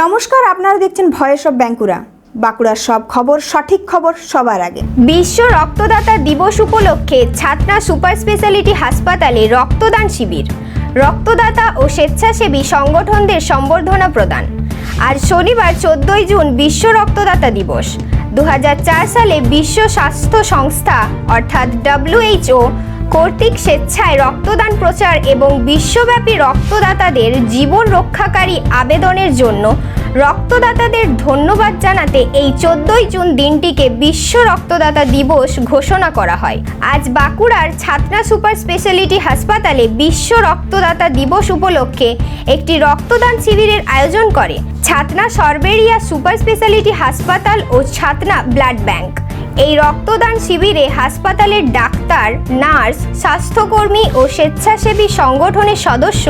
নমস্কার, আপনারা দেখছেন ভয়েস অফ ব্যাঙ্কুরা। বাঁকুড়ার সব খবর, সঠিক খবর সবার আগে। বিশ্ব রক্তদাতা দিবস উপলক্ষে ছাতনা সুপার স্পেশালিটি হাসপাতালে রক্তদান শিবির। রক্তদাতা ও স্বেচ্ছাসেবী সংগঠনদের সম্বর্ধনা প্রদান। আজ শনিবার চোদ্দই জুন বিশ্ব রক্তদাতা দিবস। দু হাজার চার সালে বিশ্ব স্বাস্থ্য সংস্থা, অর্থাৎ ডব্লিউএইচও কর্তৃক স্বেচ্ছায় রক্তদান প্রচার এবং বিশ্বব্যাপী রক্তদাতাদের জীবন রক্ষাকারী আবেদনের জন্য রক্তদাতাদের ধন্যবাদ জানাতে এই চোদ্দই জুন দিনটিকে বিশ্ব রক্তদাতা দিবস ঘোষণা করা হয়। আজ বাঁকুড়ার ছাতনা সুপার স্পেশালিটি হাসপাতালে বিশ্ব রক্তদাতা দিবস উপলক্ষে একটি রক্তদান শিবিরের আয়োজন করে ছাতনা সরবেরিয়া সুপার স্পেশালিটি হাসপাতাল ও ছাতনা ব্লাড ব্যাংক। এই রক্তদান শিবিরে হাসপাতালের ডাক্তার, নার্স, স্বাস্থ্যকর্মী ও স্বেচ্ছাসেবী সংগঠনের সদস্য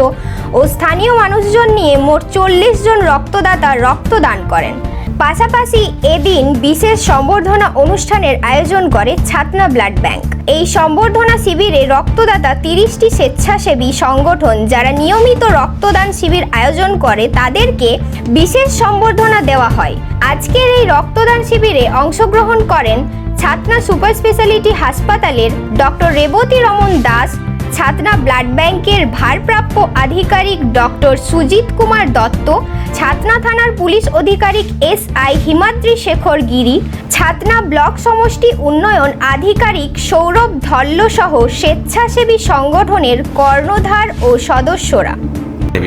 ও স্থানীয় মানুষজন নিয়ে মোট চল্লিশ জন রক্তদাতা রক্তদান করেন। পাশাপাশি এদিন বিশেষ সম্বর্ধনা অনুষ্ঠানের আয়োজন করে ছাতনা ব্লাড ব্যাংক। এই সম্বর্ধনা শিবিরে রক্তদাতা তিরিশটি স্বেচ্ছাসেবী সংগঠন যারা নিয়মিত রক্তদান শিবির আয়োজন করে তাদেরকে বিশেষ সম্বর্ধনা দেওয়া হয়। আজকের এই রক্তদান শিবিরে অংশগ্রহণ করেন ছাতনা সুপার স্পেশালিটি হাসপাতালের ডক্টর রেবতী রমন দাস ছাতনা ব্লাড ব্যাংকের ভারপ্রাপ্ত আধিকারিক ডক্টর সুজিত কুমার দত্ত ছাতনা থানার পুলিশ আধিকারিক S I Himadri Shekhar Giri Chhatna block সমষ্টি উন্নয়ন আধিকারিক সৌরভ ধল্ল সহ স্বেচ্ছাসেবী সংগঠনের কর্ণধার ও সদস্যরা।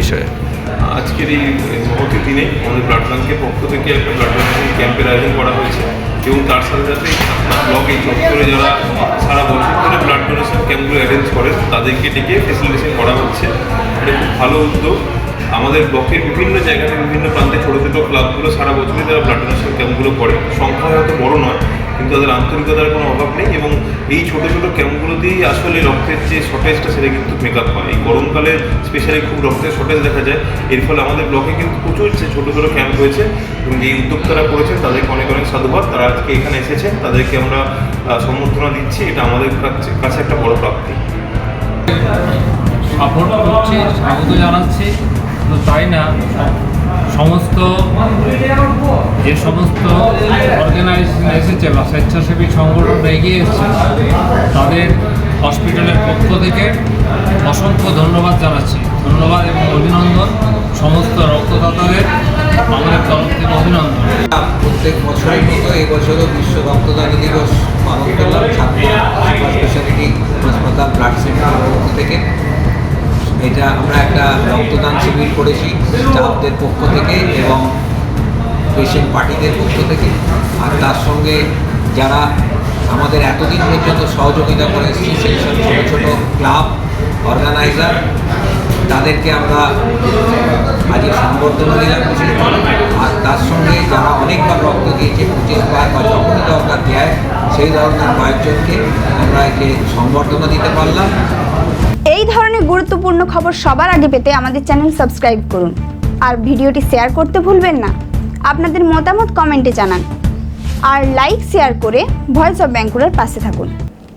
বিষয়ে। আজকের এই মহতি দিনে আমাদের ব্লাড ব্যাংকের পক্ষ থেকে একটা ব্লাড ডোনেশন ক্যাম্পের আয়োজন করা হয়েছে এবং তার সাথে সাথে ব্লক চত্বরে যারা সারা বছর ধরে ব্লাড ডোনেশন ক্যাম্পগুলো অ্যারেঞ্জ করেন তাদেরকে ডেকে ফেসিলিটেশন করা হচ্ছে। এটা খুব ভালো উদ্যোগ। আমাদের ব্লকের বিভিন্ন জায়গাতে বিভিন্ন প্রান্তে ছোটো ছোটো ক্লাবগুলো সারা বছরই তারা ব্লাড ডোনেশন ক্যাম্পগুলো করে। সংখ্যা হয়তো বড় নয়, কিন্তু তাদের আন্তরিকতার কোনো অভাব নেই এবং এই ছোটো ছোটো ক্যাম্পগুলোতেই আসলে রক্তের যে শর্টেজটা সেটা কিন্তু মেক আপ হয়। এই গরমকালে স্পেশালি খুব রক্তের শর্টেজ দেখা যায়। এর ফলে আমাদের ব্লকে কিন্তু প্রচুর যে ছোটো ছোটো ক্যাম্প হয়েছে এবং এই উদ্যোক্তারা করেছেন, তাদেরকে অনেক অনেক সাধুবাদ। তারা আজকে এখানে এসেছেন, তাদেরকে আমরা সম্বর্ধনা দিচ্ছি। এটা আমাদের কাছে একটা বড় প্রাপ্তি। সাপোর্ট করছি, স্বাগত জানাচ্ছি। তো তাই না, সমস্ত যে সমস্ত অর্গানাইজেশন এসেছে বা স্বেচ্ছাসেবী সংগঠন এগিয়ে এসেছে, তাদের হসপিটালের পক্ষ থেকে অসংখ্য ধন্যবাদ জানাচ্ছি। ধন্যবাদ এবং অভিনন্দন সমস্ত রক্তদাতাদের। প্রত্যেক বছরের মতো এই বছরও বিশ্ব রক্তদান দিবস পালন করলাম, ছাত্র স্পেশালিটি হাসপাতাল ব্লাড সেন্টারের পক্ষ থেকে। এটা আমরা একটা রক্তদান শিবির করেছি স্টাফদের পক্ষ থেকে এবং পেশেন্ট পার্টিদের পক্ষ থেকে। আর তার সঙ্গে যারা আমাদের এতদিন পর্যন্ত সহযোগিতা করে এসেছি সেই সব ছোটো ছোটো ক্লাব অর্গানাইজার তাদেরকে আমরা আজকে সংবর্ধনা দিলাম আর তার সঙ্গে যারা অনেকবার রক্ত দিয়েছে, পঁচিশ বার বা যখনই দরকার দেয়, সেই ধরনের কয়েকজনকে আমরা একে সংবর্ধনা দিতে পারলাম। এই ধরনের গুরুত্বপূর্ণ খবর সবার আগে পেতে আমাদের চ্যানেল সাবস্ক্রাইব করুন। আর ভিডিওটি শেয়ার করতে ভুলবেন না। আপনাদের মতামত কমেন্টে জানান। আর লাইক, শেয়ার করে ভয়েস অফ ব্যাঙ্কুরার পাশে থাকুন।